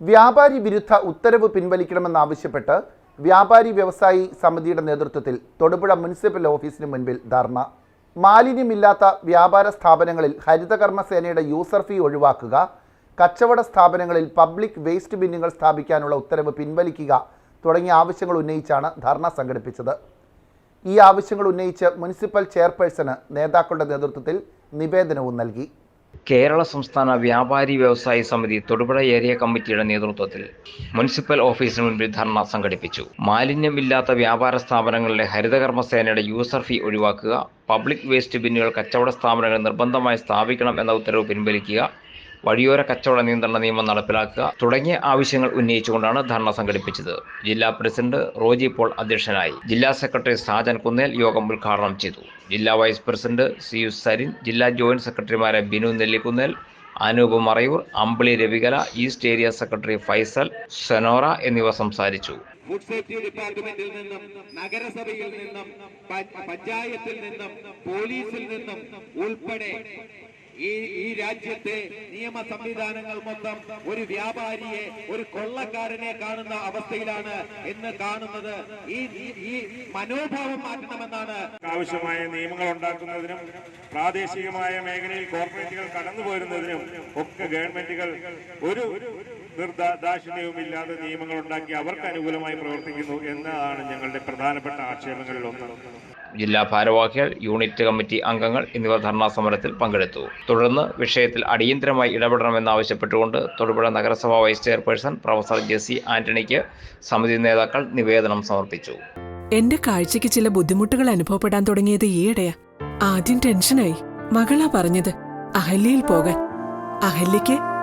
വ്യാപാരി വിരുദ്ധ ഉത്തരവ് പിൻവലിക്കണമെന്നാവശ്യപ്പെട്ട് വ്യാപാരി വ്യവസായി സമിതിയുടെ നേതൃത്വത്തിൽ തൊടുപുഴ മുനിസിപ്പൽ ഓഫീസിന് മുൻപിൽ ധർണ. മാലിന്യമില്ലാത്ത വ്യാപാര സ്ഥാപനങ്ങളിൽ ഹരിതകർമ്മ സേനയുടെ യൂസർ ഫീ ഒഴിവാക്കുക. കച്ചവട സ്ഥാപനങ്ങളിൽ പബ്ലിക് വേസ്റ്റ് ബിന്നുകൾ സ്ഥാപിക്കാനുള്ള ഉത്തരവ് പിൻവലിക്കുക തുടങ്ങിയ ആവശ്യങ്ങൾ ഉന്നയിച്ചാണ് ധർണ സംഘടിപ്പിച്ചത്. ഈ ആവശ്യങ്ങൾ ഉന്നയിച്ച് മുനിസിപ്പൽ ചെയർപേഴ്സണ് നേതാക്കളുടെ നേതൃത്വത്തിൽ നിവേദനവും നൽകി. കേരള സംസ്ഥാന വ്യാപാരി വ്യവസായി സമിതി തൊടുപുഴ ഏരിയ കമ്മിറ്റിയുടെ നേതൃത്വത്തിൽ മുനിസിപ്പൽ ഓഫീസിന് മുൻപിൽ ധർണ സംഘടിപ്പിച്ചു. മാലിന്യമില്ലാത്ത വ്യാപാര സ്ഥാപനങ്ങളിലെ ഹരിതകർമ്മ സേനയുടെ യൂസർ ഫീ ഒഴിവാക്കുക പബ്ലിക് വേസ്റ്റ് ബിന്നുകൾ കച്ചവട സ്ഥാപനങ്ങളിൽ നിർബന്ധമായി സ്ഥാപിക്കണം എന്ന ഉത്തരവ് പിൻവലിക്കുക വഴിയോര കച്ചവട നിയന്ത്രണ നിയമം നടപ്പിലാക്കുക തുടങ്ങിയ ആവശ്യങ്ങൾ ഉന്നയിച്ചുകൊണ്ടാണ് ധർണ സംഘടിപ്പിച്ചത്. ജില്ലാ പ്രസിഡന്റ് റോജി പോൾ അധ്യക്ഷനായി ജില്ലാ സെക്രട്ടറി സാജൻ കുന്നേൽ യോഗം ഉദ്ഘാടനം ചെയ്തു. ജില്ലാ vice president C U Sarin ജില്ലാ joint സെക്രട്ടറിമാരെ Binu Nellikkunnel Anoop Marayoor Ambili Ravikala east area secretary Faisal Senora എന്നിവർ സംസാരിച്ചു. ഫുഡ് സേഫ്റ്റി ഡിപ്പാർട്ട്മെന്റിൽ നിന്നും നഗരസഭയിൽ നിന്നും പഞ്ചായത്തിൽ നിന്നും പോലീസിൽ നിന്നും ഉൾപ്പെടെ ഈ ഈ രാജ്യത്തെ നിയമ സംവിധാനങ്ങൾ മൊത്തം ഒരു വ്യാപാരിയെ ഒരു കൊള്ളക്കാരനെ കാണുന്ന അവസ്ഥയിലാണ് എന്ന് കാണുന്നത്. ഈ ഈ- മനോഭാവം മാറ്റണമെന്നാണ്. ആവശ്യമായ നിയമങ്ങൾ ഉണ്ടാക്കുന്നതിനും പ്രാദേശികമായ മേഖലയിൽ കോർപ്പറേറ്റുകൾ കടന്നു പോരുന്നതിനും ഒക്കെ ഗവൺമെന്റുകൾ ഒരു നിർദാക്ഷിണ്യവും ഇല്ലാതെ നിയമങ്ങൾ ഉണ്ടാക്കി അവർക്ക് അനുകൂലമായി പ്രവർത്തിക്കുന്നു എന്നതാണ് ഞങ്ങളുടെ പ്രധാനപ്പെട്ട ആക്ഷേപങ്ങളിൽ ഒന്ന്. ജില്ലാ ഭാരവാഹികൾ യൂണിറ്റ് കമ്മിറ്റി അംഗങ്ങൾ എന്നിവർ ധർണാ സമരത്തിൽ പങ്കെടുത്തു. തുടർന്ന് വിഷയത്തിൽ അടിയന്തരമായി ഇടപെടണമെന്നാവശ്യപ്പെട്ടുകൊണ്ട് തൊടുപുഴ നഗരസഭാ വൈസ് ചെയർപേഴ്സൺ പ്രൊഫസർ ജെസി ആന്റണിക്ക് സമിതി നേതാക്കൾ നിവേദനം സമർപ്പിച്ചു. എന്റെ കാഴ്ചയ്ക്ക് ചില ബുദ്ധിമുട്ടുകൾ അനുഭവപ്പെടാൻ തുടങ്ങിയത് ഈയിടെയാ. ആദ്യം ടെൻഷനായി. മകളാ പറഞ്ഞത് അഹല്യയിൽ പോകാൻ. അഹല്യയ്ക്ക്